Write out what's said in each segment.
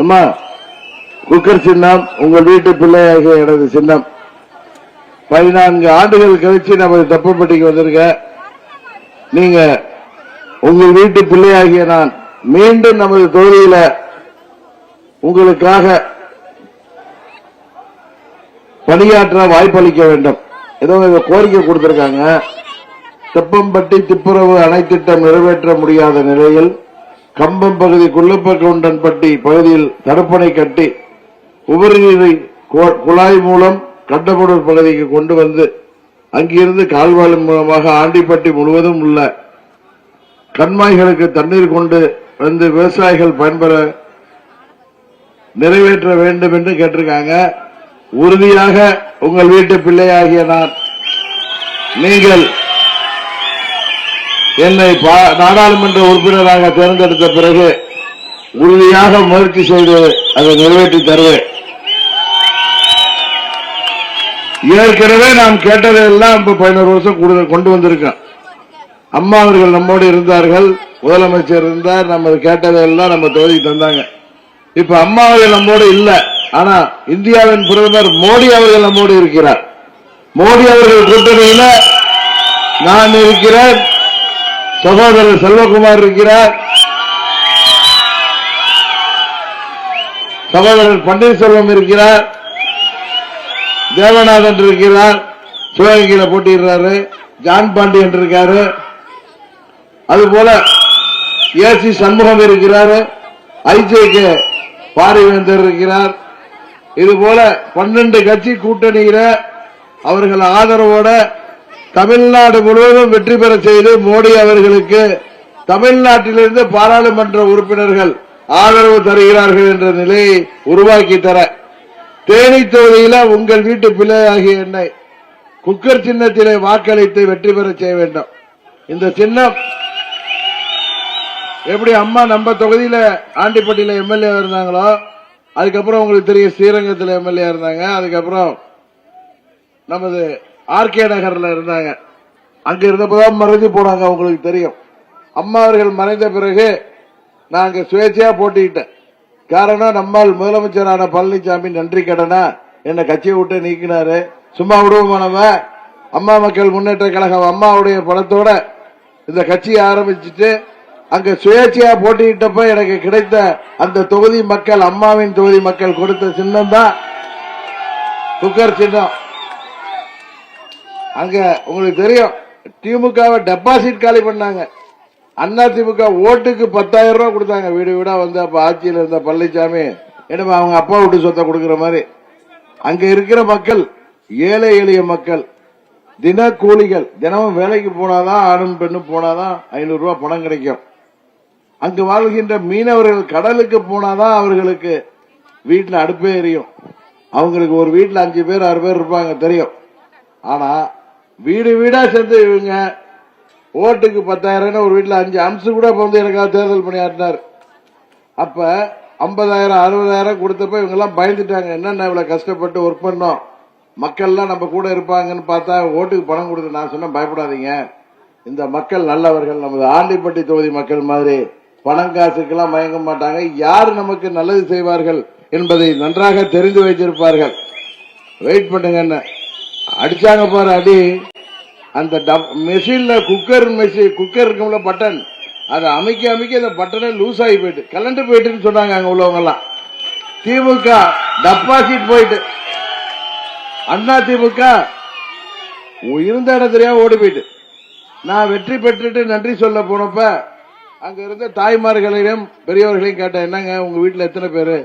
அம்மா குக்கர் சின்னம் உங்கள் வீட்டு பிள்ளையாகிய எனது சின்னம். பதினான்கு ஆண்டுகள் கழிச்சு நமது தப்பப்பட்டிக்கு வந்திருக்க நீங்க உங்கள் வீட்டு பிள்ளையாகிய நான் மீண்டும் நமது தொழில உங்களுக்காக பணியாற்ற வாய்ப்பளிக்க வேண்டும். ஏதோ இதை கோரிக்கை கொடுத்திருக்காங்க. தெப்பம்பட்டி திப்புரவு அணை திட்டம் நிறைவேற்ற முடியாத நிலையில் கம்பம் பகுதி குள்ளப்பகவுண்டன்பட்டி பகுதியில் தடுப்பணை கட்டி உபரிநீரை குழாய் மூலம் கண்டபடூர் பகுதிக்கு கொண்டு வந்து அங்கிருந்து கால்வாய் மூலமாக ஆண்டிப்பட்டி முழுவதும் உள்ள கண்மாய்களுக்கு தண்ணீர் கொண்டு வந்து விவசாயிகள் பயன்பெற நிறைவேற்ற வேண்டும் என்று கேட்டிருக்காங்க. உறுதியாக உங்கள் வீட்டு பிள்ளையாகிய நான் நீங்கள் என்னை நாடாளுமன்ற உறுப்பினராக தேர்ந்தெடுத்த பிறகு உறுதியாக முயற்சி செய்து அதை நிறைவேற்றி தருவேன். ஏற்கனவே நாம் கேட்டதையெல்லாம் இப்ப பதினோரு வருஷம் கூடுதல் கொண்டு வந்திருக்கோம் அம்மா அவர்கள் நம்மோடு இருந்தார்கள் முதலமைச்சர் இருந்தார் நம்ம கேட்டதையெல்லாம் நம்ம தொகுதிக்கு தந்தாங்க. இப்ப அம்மா அவர்கள் நம்மோடு இல்லை ஆனா இந்தியாவின் பிரதமர் மோடி அவர்கள் நம்மோடு இருக்கிறார். மோடி அவர்கள் கூட்டணியில நான் இருக்கிறேன் சகோதரர் செல்வகுமார் இருக்கிறார். சகோதரர் பன்னீர்செல்வம் இருக்கிறார். தேவநாதன் இருக்கிறார். சிவகங்கையில போட்டிடுறாரு ஜான் பாண்டியன் இருக்காரு. அதுபோல ஏசி சண்முகம் இருக்கிறாரு. ஐஜேகே பாரிவேந்தர் இருக்கிறார். இது போல பன்னெண்டு கட்சி கூட்டணியில அவர்கள் ஆதரவோட தமிழ்நாடு முழுவதும் வெற்றி பெற செய்து மோடி அவர்களுக்கு தமிழ்நாட்டிலிருந்து பாராளுமன்ற உறுப்பினர்கள் ஆதரவு தருகிறார்கள் என்ற நிலையை உருவாக்கி தர. தேனி தொகுதியில உங்கள் வீட்டு பிள்ளையாகிய என்னை குக்கர் சின்னத்திலே வாக்களித்து வெற்றி பெற செய்ய வேண்டும். இந்த சின்னம் எப்படி அம்மா நம்ம தொகுதியில ஆண்டிப்பட்டியில எம்எல்ஏ இருந்தாங்களோ அதுக்கப்புறம் உங்களுக்கு தெரியும் ஸ்ரீரங்கத்தில் எம்எல்ஏ இருந்தாங்க அதுக்கப்புறம் நமது ஆர்கே நகர்ல இருந்தாங்க. அங்க இருந்தப்பதான் மறைஞ்சு போனாங்க அவங்களுக்கு தெரியும். அம்மா அவர்கள் மறைந்த பிறகு நாங்க சுயேட்சையா போட்டிக்கிட்டேன் காரணம் நம்மால் முதலமைச்சரான பழனிசாமி நன்றி கடனா? என்ன கட்சியை விட்டு நீக்கினாரு. சும்மா விடுவோமா நம்ம? அம்மா மக்கள் முன்னேற்ற கழகம் அம்மாவுடைய படத்தோட இந்த கட்சியை ஆரம்பிச்சுட்டு அங்க சுயேட்சையா போட்டியிட்டப்ப எனக்கு கிடைத்த அந்த தொகுதி மக்கள் அம்மாவின் தொகுதி மக்கள் கொடுத்த சின்னம் தான் குக்கர் சின்னம். அங்க உங்களுக்கு தெரியும் திமுகவை டெபாசிட் காலி பண்ணாங்க. அண்ணா திமுக ஓட்டுக்கு பத்தாயிரம் ரூபாய் கொடுத்தாங்க. வீடு வீடா வந்து அப்ப ஆட்சியில் இருந்த பழனிசாமி என்னமா அவங்க அப்பா வீட்டு சொத்தை கொடுக்கற மாதிரி. அங்க இருக்கிற மக்கள் ஏழை எளிய மக்கள் தின கூலிகள் தினமும் வேலைக்கு போனாதான் ஆணும் பெண்ணும் போனாதான் ஐநூறு ரூபாய் பணம் கிடைக்கும். அங்கு வாழ்கின்ற மீனவர்கள் கடலுக்கு போனாதான் அவர்களுக்கு வீட்டில் அடுப்பே எரியும். அவங்களுக்கு ஒரு வீட்டில் அஞ்சு பேர் ஆறு பேர் இருப்பாங்க தெரியும். ஆனா வீடு வீடா சேர்ந்து இவங்க ஓட்டுக்கு பத்தாயிரம் ஒரு வீட்டில் அஞ்சு அம்சம் கூட இப்ப வந்து எனக்காக தேர்தல் பணியாற்றினார். அப்ப ஐம்பதாயிரம் அறுபதாயிரம் கொடுத்தப்ப இவங்கெல்லாம் பயந்துட்டாங்க. என்னென்ன இவ்வளவு கஷ்டப்பட்டு ஒர்க் பண்ணோம்? மக்கள்லாம் நம்ம கூட இருப்பாங்கன்னு பார்த்தா ஓட்டுக்கு பணம் கொடுத்து நான் சொன்னேன் பயப்படாதீங்க. இந்த மக்கள் நல்லவர்கள் நமது ஆண்டிப்பட்டி தொகுதி மக்கள் மாதிரி பணம் காசுக்கெல்லாம் மயங்க மாட்டாங்க. யார் நமக்கு நல்லது செய்வார்கள் என்பதை நன்றாக தெரிந்து வைத்திருப்பார்கள். வெயிட் பண்ணுங்க என்ன அடிச்சாங்க பாரு அடி. அந்த மெஷின்ல குக்கர் மெஷின் குக்கர் இருக்கும்ல பட்டன் அதை அமைக்க அமைக்க அந்த பட்டனே லூஸ் ஆகி போயிட்டு கலண்டு போயிட்டுன்னு சொன்னாங்க அங்க உள்ளவங்க எல்லாம் திமுக டெபாசிட் போயிட்டு. அண்ணா திமுக இருந்த இடத்துலயா ஓடி போயிட்டு. நான் வெற்றி பெற்றுட்டு நன்றி சொல்ல போனப்ப அங்க இருந்த தாய்மார்களையும் பெரியவர்களையும் கேட்டேன் என்னங்க உங்க வீட்டுல எத்தனை பேரு?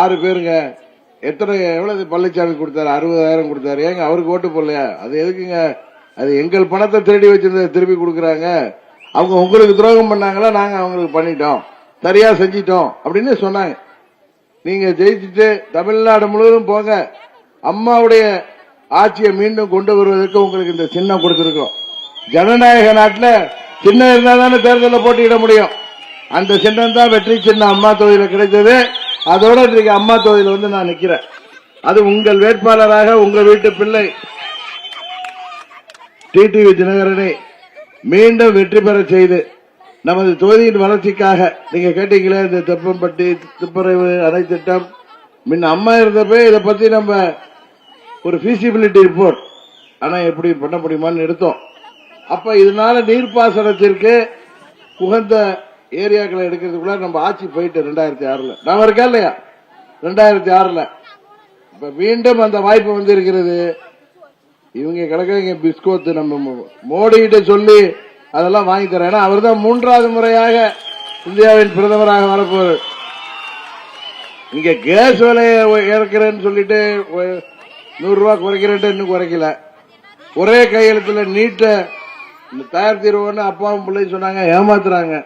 ஆறு பேருங்க. எத்தனை எவ்வளவு பழனிசாமி கொடுத்தாரு? அறுபதாயிரம் கொடுத்தாரு. ஏங்க அவருக்கு ஓட்டு போடலையா? அது எதுக்குங்க? அது எங்கள் பணத்தை திருடி வச்சிருந்ததை திருப்பி கொடுக்குறாங்க. அவங்க உங்களுக்கு துரோகம் பண்ணாங்களா? நாங்க அவங்களுக்கு பண்ணிட்டோம். சரியா செஞ்சிட்டோம். அப்படின்னு சொன்னாங்க. நீங்க ஜெயிச்சுட்டு தமிழ்நாடு முழுவதும் போங்க. அம்மாவுடைய ஆட்சியை மீண்டும் கொண்டு வருவதற்கு உங்களுக்கு இந்த சின்னம் கொடுத்திருக்கோம் ஜனநாயக நாட்டில் சின்னம் இருந்தால் தானே தேர்தலில் போட்டியிட முடியும். அந்த சின்னம் தான் வெற்றி சின்னம். அம்மா தொகுதியில் கிடைத்தது. அதோட இன்றைக்கு அம்மா தொகுதியில் வந்து நான் நிற்கிறேன் அது உங்கள் வேட்பாளராக உங்கள் வீட்டு பிள்ளை டிடிவி தினகரனை மீண்டும் வெற்றி பெற செய்து நமது தொகுதியின் வளர்ச்சிக்காக நீங்க கேட்டீங்களே இந்த தெப்பம்பட்டி துப்புரவு அணை திட்டம் முன்ன அம்மா இருந்தப்ப இதை பத்தி நம்ம ஒரு ஃபீசிபிலிட்டி ரிப்போர்ட் ஆனா எப்படி பண்ண முடியுமான்னு எடுத்தோம். அப்ப இதனால நீர்ப்பாசனத்திற்கு உகந்த ஏரியாக்களை எடுக்கிறதுக்குள்ள நம்ம ஆட்சி போயிட்டு ரெண்டாயிரத்தி ஆறுல. நான் இருக்கேன் இல்லையா? ரெண்டாயிரத்தி ஆறுல. இப்ப மீண்டும் அந்த வாய்ப்பு வந்து இருக்கிறது இவங்க கிடக்குறீங்க பிஸ்கோத்து நம்ம மோடி கிட்ட சொல்லி அதெல்லாம் வாங்கி தரேன். ஏன்னா அவர் தான் மூன்றாவது முறையாக இந்தியாவின் பிரதமராக வரப்போவர் இங்க கேஸ் விலையை இறக்குறேன்னு சொல்லிட்டு நூறு ரூபா குறைக்கிறேன்ட்டு இன்னும் குறைக்கல. ஒரே கையெழுத்துல நீட்ட தயார் தீர்வுன்னு அப்பாவும் பிள்ளையும் சொன்னாங்க ஏமாத்துறாங்க.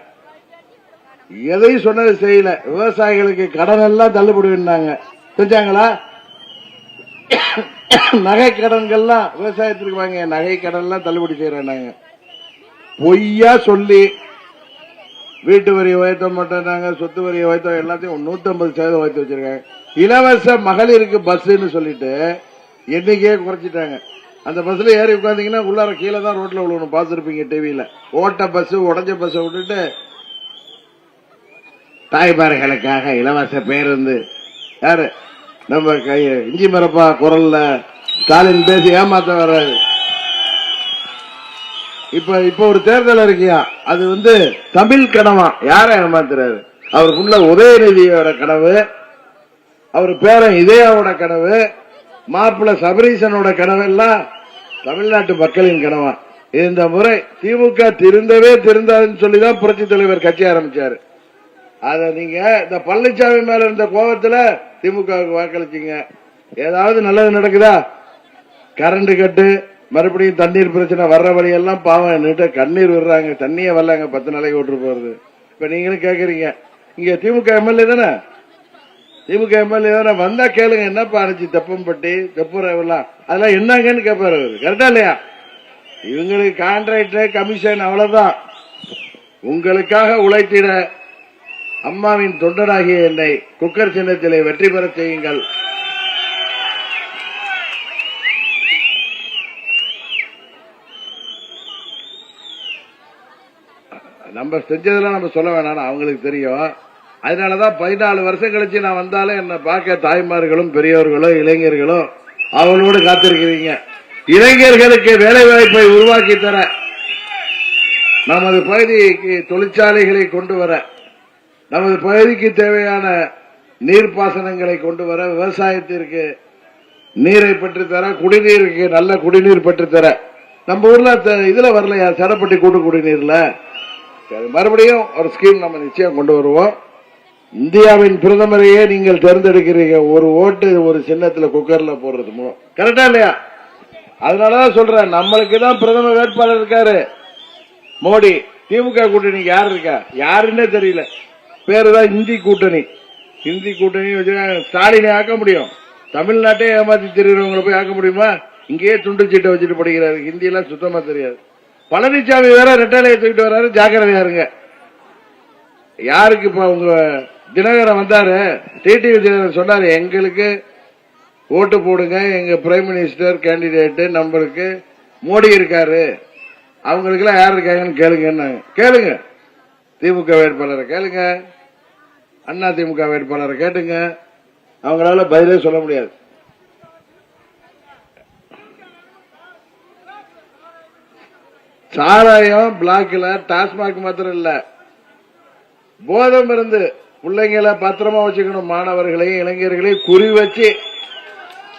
எதையும் சொன்னது செய்யல. விவசாயிகளுக்கு கடன் எல்லாம் தள்ளுபடினாங்க செஞ்சாங்களா நகை கடன்கள்லாம் விவசாயத்திற்கு வாங்க. நகை கடன் எல்லாம் தள்ளுபடி செய்யறாங்க பொய்யா சொல்லி வீட்டு வரி உயர்த்த மாட்டேனாங்க சொத்து வரி உயர்த்த எல்லாத்தையும் நூத்தி ஐம்பது சதவீதம் உயர்த்தி வச்சிருக்காங்க. இலவச மகளிருக்கு பஸ்ன்னு சொல்லிட்டு எண்ணிக்கையே குறைச்சிட்டாங்க. அந்த பஸ்ல ஏறி உட்காந்தீங்கன்னா உள்ளார கீழே தான் ரோட்ல விழுவணும். பார்த்துருப்பீங்க டிவியில ஓட்ட பஸ் உடஞ்ச பஸ் விட்டுட்டு தாய்மார்களுக்காக இலவச பேருந்து. யாரு? நம்ம கை இஞ்சி மரப்பா குரல்ல ஸ்டாலின் பேசி ஏமாத்த வர்றாரு இப்ப இப்ப ஒரு தேர்தல் இருக்கியா? அது வந்து தமிழ் கனவா யார ஏமாத்துறாரு? அவருக்குள்ள உதயநிதியோட கனவு அவர் பேரன் இதயாவோட கனவு மாப்பிள்ள சபரீசனோட கனவு எல்லாம் தமிழ்நாட்டு மக்களின் கனவா. இந்த முறை திமுக திருந்தவே திருந்தாதுன்னு சொல்லிதான் புரட்சி தலைவர் கட்சி ஆரம்பிச்சாரு. அத நீங்க இந்த பழனிசாமி மேல இருந்த கோபத்துல திமுகவுக்கு வாக்களிச்சீங்க. ஏதாவது நல்லது நடக்குதா? கரண்ட் கட்டு மறுபடியும் தண்ணீர் பிரச்சனை வர்ற வழியெல்லாம் பாவம் நீட்ட கண்ணீர் விடுறாங்க. தண்ணியே வரலாங்க பத்து நாளைக்கு விட்டு போறது. இப்ப நீங்களும் கேக்குறீங்க. இங்க திமுக எம்எல்ஏ தானே? திமுக எம்எல்ஏ தானே? வந்தா கேளுங்க என்னப்பா அனுச்சு தெப்பம்பட்டி தெப்புரவெல்லாம் அதெல்லாம் என்னங்கன்னு கேட்பாரு அவரு. கரெக்டா இல்லையா? இவங்களுக்கு கான்ட்ராக்ட் கமிஷன் அவ்வளவுதான். உங்களுக்காக உழைத்திட அம்மாவின் தொண்டனாகிய என்னை குக்கர் சின்னத்திலே வெற்றி பெறச் செய்யுங்கள். நம்ம செஞ்சதெல்லாம் நம்ம சொல்ல வேணாம் அவங்களுக்கு தெரியும். அதனாலதான் பதினாலு வருஷம் கழிச்சு நான் வந்தாலும் என்ன பார்க்க தாய்மார்களும் பெரியவர்களும் இளைஞர்களும் அவங்களோடு காத்திருக்கிறீங்க. இளைஞர்களுக்கு வேலை வாய்ப்பை உருவாக்கி தர நமது பகுதிக்கு தொழிற்சாலைகளை கொண்டு வர நமது பகுதிக்கு தேவையான நீர்ப்பாசனங்களை கொண்டு வர விவசாயத்திற்கு நீரை பெற்றுத்தர குடிநீருக்கு நல்ல குடிநீர் பெற்றுத்தர தர. நம்ம ஊர்ல த- இதுல வரலையா? சடப்பட்டி கூட்டு குடிநீர்ல. மறுபடியும் ஒரு ஸ்கீம் நம்ம நிச்சயம் கொண்டு வருவோம். இந்தியாவின் பிரதமரையே நீங்கள் தேர்ந்தெடுக்கிறீங்க. ஒரு ஓட்டு ஒரு சின்னத்துல குக்கர்ல போடுறது மூலம். கரெக்டா இல்லையா? அதனாலதான் சொல்றேன் நம்மளுக்கு தான் பிரதமர் வேட்பாளர் இருக்காரு. மோடி திமுக கூட்டணி யார் இருக்கா? யாருன்னே தெரியல. பேரு தான் இந்தி கூட்டணி. இந்தி கூட்டணி வச்சுருக்காங்க ஸ்டாலினை ஆக்க முடியும். தமிழ்நாட்டே ஏமாத்தி தெரியுறவங்களை போய் ஆக்க முடியுமா? இங்கேயே துண்டு சீட்டை வச்சுட்டு படிக்கிறாரு. ஹிந்தி எல்லாம் சுத்தமா தெரியாது. பழனிசாமி வேற ரெட்டாலையை தூக்கிட்டு வர்றாரு ஜாக்கிரதையா இருங்க யாருக்கு இப்ப உங்க தினகரன் வந்தாரு? டிடிவி தினகரன் சொன்னாரு எங்களுக்கு ஓட்டு போடுங்க எங்க பிரைம் மினிஸ்டர் கேண்டிடேட் நம்மளுக்கு மோடி இருக்காரு. அவங்களுக்கு எல்லாம் யார் இருக்காங்கன்னு கேளுங்க கேளுங்க. திமுக வேட்பாளரை கேளுங்க. அண்ணா திமுக வேட்பாளரை கேட்டுங்க. அவங்களால பதிலே சொல்ல முடியாது. சாராயம் பிளாக்ல டாஸ்மாக் மாத்திரம் இல்ல. போதம் இருந்து பிள்ளைங்களை பத்திரமா வச்சுக்கணும். மாணவர்களையும் இளைஞர்களையும் குறி வச்சு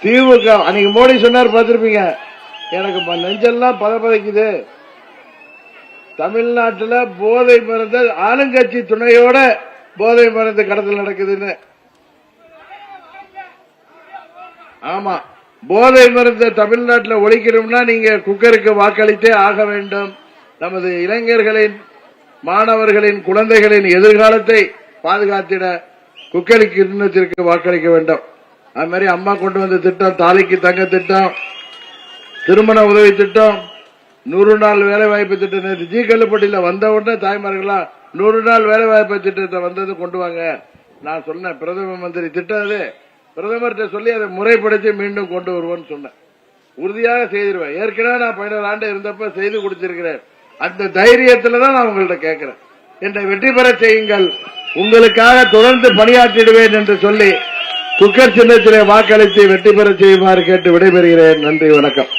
திமுக அன்னைக்கு மோடி சொன்னார் பார்த்திருப்பீங்க. எனக்கு நெஞ்செல்லாம் பத பதப்பதைக்குது. தமிழ்நாட்டில் போதை மருந்து ஆளுங்கட்சி துணையோட போதை மருந்து கடத்தல் நடக்குதுன்னு. ஆமா. போதை மருந்து தமிழ்நாட்டில் ஒழிக்கணும்னா நீங்க குக்கருக்கு வாக்களித்தே ஆக வேண்டும். நமது இளைஞர்களின் மாணவர்களின் குழந்தைகளின் எதிர்காலத்தை பாதுகாத்திட குக்கருக்கு இன்னத்திற்கு வாக்களிக்க வேண்டும். அது மாதிரி அம்மா கொண்டு வந்த திட்டம் தாலிக்கு தங்க திட்டம் திருமண உதவி திட்டம் நூறு நாள் வேலை வாய்ப்பு திட்டம் நேற்று ஜி கல்லுப்பட்டியில வந்த உடனே தாய்மார்களா நூறு நாள் வேலை வாய்ப்பு திட்டத்தை வந்தது கொண்டு வாங்க. நான் சொன்னேன் பிரதம மந்திரி திட்டம் அது. பிரதமர்கிட்ட சொல்லி அதை முறைப்படுத்தி மீண்டும் கொண்டு வருவோம்னு சொன்னேன். உறுதியாக செய்திருவேன். ஏற்கனவே நான் பதினோரு ஆண்டு இருந்தப்ப செய்து கொடுத்திருக்கிறேன். அந்த தைரியத்துல தான் நான் உங்கள்ட்ட கேட்கிறேன். என்னை வெற்றி பெறச் செய்யுங்கள். உங்களுக்காக தொடர்ந்து பணியாற்றிடுவேன் என்று சொல்லி குக்கர் சின்னத்திலே வாக்களித்து வெற்றி பெறச் செய்யுமாறு கேட்டு விடைபெறுகிறேன். நன்றி வணக்கம்.